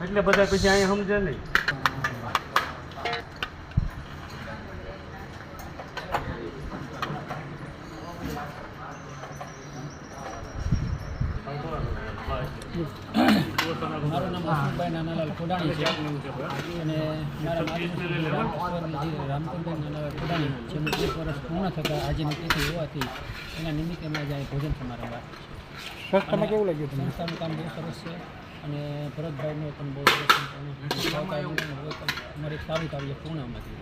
એટલે બધા પછી અહીંયા સમજે નહીં. મારું નામ હસમુખભાઈ નાનાલાલ ખોડાણી છે. અને મારા રામચંદ્રભાઈ નાનાલાલ ખોડાણી જેમનું એક વર્ષ પૂર્ણ થતાં આજની તિથિ હોવાથી એના નિમિત્તે મેં આજે ભોજન સમારંભ સંસ્થામાં કેવું લાગ્યું સંસ્થાનું કામ બહુ સરસ છે. અને ભરતભાઈનો પણ બહુ સરસ અમારી સારું કાર્ય પૂર્ણ અમારી